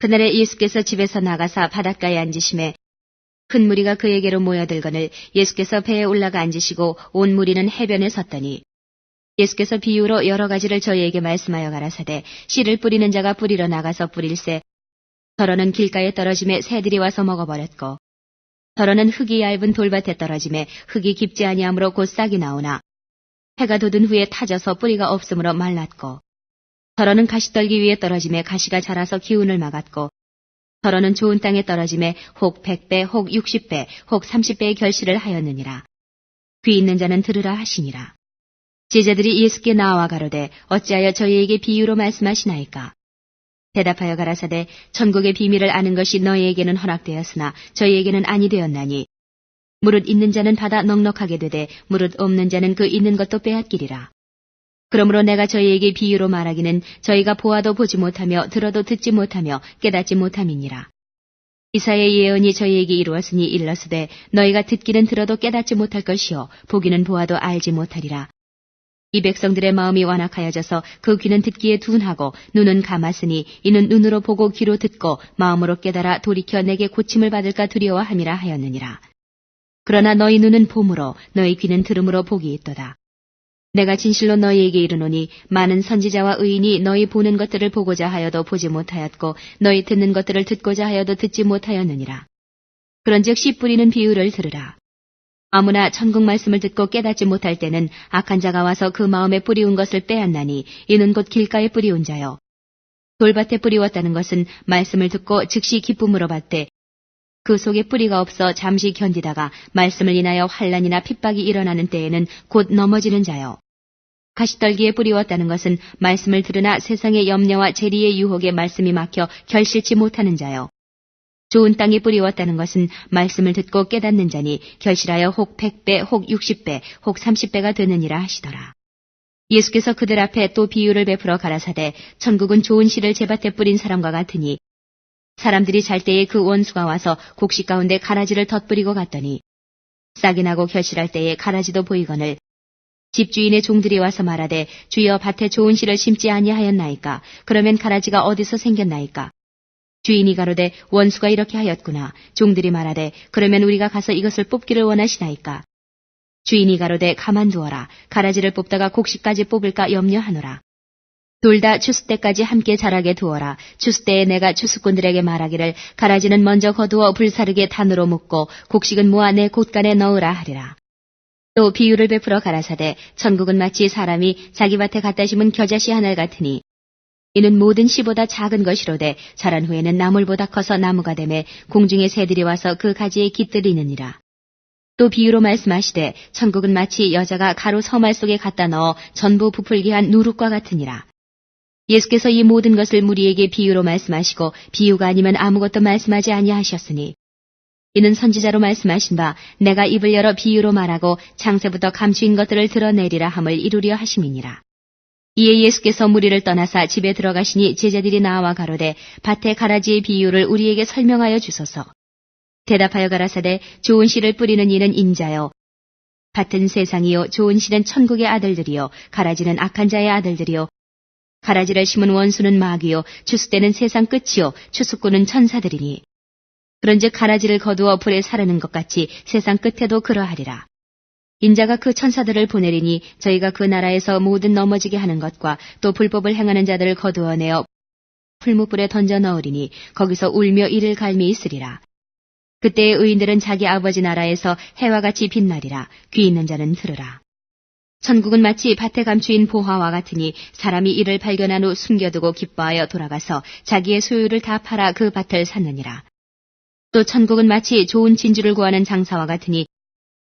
그날에 예수께서 집에서 나가사 바닷가에 앉으심에 큰 무리가 그에게로 모여들거늘 예수께서 배에 올라가 앉으시고 온 무리는 해변에 섰더니 예수께서 비유로 여러 가지를 저희에게 말씀하여 가라사대 씨를 뿌리는 자가 뿌리러 나가서 뿌릴새 더러는 길가에 떨어짐에 새들이 와서 먹어버렸고 더러는 흙이 얇은 돌밭에 떨어짐에 흙이 깊지 아니하므로 곧 싹이 나오나 해가 돋은 후에 타져서 뿌리가 없으므로 말랐고 더러는 가시떨기 위에 떨어짐에 가시가 자라서 기운을 막았고 더러는 좋은 땅에 떨어짐에 혹 100배 혹 60배 혹 30배의 결실을 하였느니라. 귀 있는 자는 들으라 하시니라. 제자들이 예수께 나와 가로되 어찌하여 저희에게 비유로 말씀하시나이까? 대답하여 가라사대 천국의 비밀을 아는 것이 너희에게는 허락되었으나 저희에게는 아니 되었나니 무릇 있는 자는 받아 넉넉하게 되되 무릇 없는 자는 그 있는 것도 빼앗기리라. 그러므로 내가 저희에게 비유로 말하기는 저희가 보아도 보지 못하며 들어도 듣지 못하며 깨닫지 못함이니라. 이사의 예언이 저희에게 이루었으니 일러스되 너희가 듣기는 들어도 깨닫지 못할 것이요 보기는 보아도 알지 못하리라. 이 백성들의 마음이 완악하여져서 그 귀는 듣기에 둔하고 눈은 감았으니 이는 눈으로 보고 귀로 듣고 마음으로 깨달아 돌이켜 내게 고침을 받을까 두려워함이라 하였느니라. 그러나 너희 눈은 봄으로 너희 귀는 들음으로 복이 있도다. 내가 진실로 너희에게 이르노니 많은 선지자와 의인이 너희 보는 것들을 보고자 하여도 보지 못하였고 너희 듣는 것들을 듣고자 하여도 듣지 못하였느니라. 그런즉 씨 뿌리는 비유를 들으라. 아무나 천국 말씀을 듣고 깨닫지 못할 때는 악한 자가 와서 그 마음에 뿌리운 것을 빼앗나니 이는 곧 길가에 뿌리운 자요. 돌밭에 뿌리웠다는 것은 말씀을 듣고 즉시 기쁨으로 받되 그 속에 뿌리가 없어 잠시 견디다가 말씀을 인하여 환란이나 핍박이 일어나는 때에는 곧 넘어지는 자요. 가시떨기에 뿌리웠다는 것은 말씀을 들으나 세상의 염려와 재리의 유혹에 말씀이 막혀 결실치 못하는 자요. 좋은 땅에 뿌리웠다는 것은 말씀을 듣고 깨닫는 자니 결실하여 혹 100배, 혹 60배, 혹 30배가 되느니라 하시더라. 예수께서 그들 앞에 또 비유를 베풀어 가라사대 천국은 좋은 씨를 제밭에 뿌린 사람과 같으니 사람들이 잘 때에 그 원수가 와서 곡식 가운데 가라지를 덧뿌리고 갔더니 싹이 나고 결실할 때에 가라지도 보이거늘 집주인의 종들이 와서 말하되 주여 밭에 좋은 씨를 심지 아니하였나이까? 그러면 가라지가 어디서 생겼나이까? 주인이 가로되 원수가 이렇게 하였구나. 종들이 말하되 그러면 우리가 가서 이것을 뽑기를 원하시나이까? 주인이 가로되 가만두어라. 가라지를 뽑다가 곡식까지 뽑을까 염려하노라. 둘 다 추수 때까지 함께 자라게 두어라. 추수 때에 내가 추수꾼들에게 말하기를 가라지는 먼저 거두어 불사르게 단으로 묶고 곡식은 모아 내 곳간에 넣으라 하리라. 또 비유를 베풀어 가라사대 천국은 마치 사람이 자기 밭에 갖다 심은 겨자씨 하늘 같으니 이는 모든 씨보다 작은 것이로되 자란 후에는 나물보다 커서 나무가 되매 공중의 새들이 와서 그 가지에 깃들이느니라. 또 비유로 말씀하시되 천국은 마치 여자가 가루 서말 속에 갖다 넣어 전부 부풀게 한 누룩과 같으니라. 예수께서 이 모든 것을 무리에게 비유로 말씀하시고 비유가 아니면 아무것도 말씀하지 아니하셨으니 이는 선지자로 말씀하신 바 내가 입을 열어 비유로 말하고 창세부터 감추인 것들을 드러내리라 함을 이루려 하심이니라. 이에 예수께서 무리를 떠나사 집에 들어가시니 제자들이 나와 가로되 밭에 가라지의 비유를 우리에게 설명하여 주소서. 대답하여 가라사대 좋은 씨를 뿌리는 이는 인자요. 밭은 세상이요 좋은 씨는 천국의 아들들이요 가라지는 악한 자의 아들들이요 가라지를 심은 원수는 마귀요 추수 때는 세상 끝이요 추수꾼은 천사들이니 그런즉 가라지를 거두어 불에 사르는 것 같이 세상 끝에도 그러하리라. 인자가 그 천사들을 보내리니 저희가 그 나라에서 모든 넘어지게 하는 것과 또 불법을 행하는 자들을 거두어 내어 풀무불에 던져 넣으리니 거기서 울며 이를 갈미 있으리라. 그때의 의인들은 자기 아버지 나라에서 해와 같이 빛나리라. 귀 있는 자는 들으라. 천국은 마치 밭에 감추인 보화와 같으니 사람이 이를 발견한 후 숨겨두고 기뻐하여 돌아가서 자기의 소유를 다 팔아 그 밭을 샀느니라. 또 천국은 마치 좋은 진주를 구하는 장사와 같으니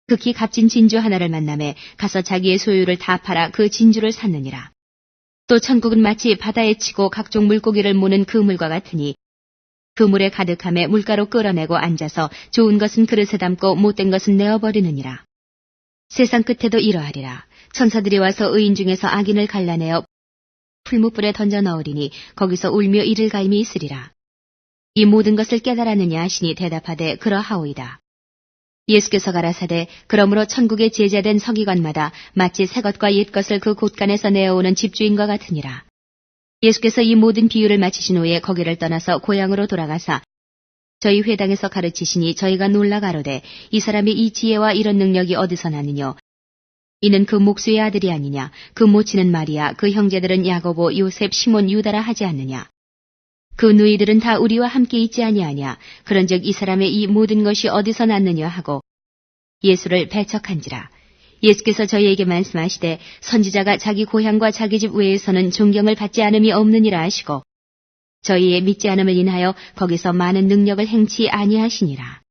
극히 값진 진주 하나를 만남에 가서 자기의 소유를 다 팔아 그 진주를 샀느니라. 또 천국은 마치 바다에 치고 각종 물고기를 모는 그 물과 같으니 그 물에 가득함에 물가로 끌어내고 앉아서 좋은 것은 그릇에 담고 못된 것은 내어버리느니라. 세상 끝에도 이러하리라. 천사들이 와서 의인 중에서 악인을 갈라내어 풀무불에 던져 넣으리니 거기서 울며 이를 갈미 있으리라. 이 모든 것을 깨달았느냐 하시니 대답하되 그러하오이다. 예수께서 가라사대 그러므로 천국의 제자된 서기관마다 마치 새 것과 옛 것을 그 곳간에서 내어오는 집주인과 같으니라. 예수께서 이 모든 비유를 마치신 후에 거기를 떠나서 고향으로 돌아가사 저희 회당에서 가르치시니 저희가 놀라 가로되 이 사람이 이 지혜와 이런 능력이 어디서 나느냐 이는 그 목수의 아들이 아니냐 그 모치는 마리아 그 형제들은 야고보 요셉 시몬 유다라 하지 않느냐 그 누이들은 다 우리와 함께 있지 아니하냐? 그런즉 이 사람의 이 모든 것이 어디서 났느냐 하고 예수를 배척한지라. 예수께서 저희에게 말씀하시되 선지자가 자기 고향과 자기 집 외에서는 존경을 받지 않음이 없느니라 하시고 저희의 믿지 않음을 인하여 거기서 많은 능력을 행치 아니하시니라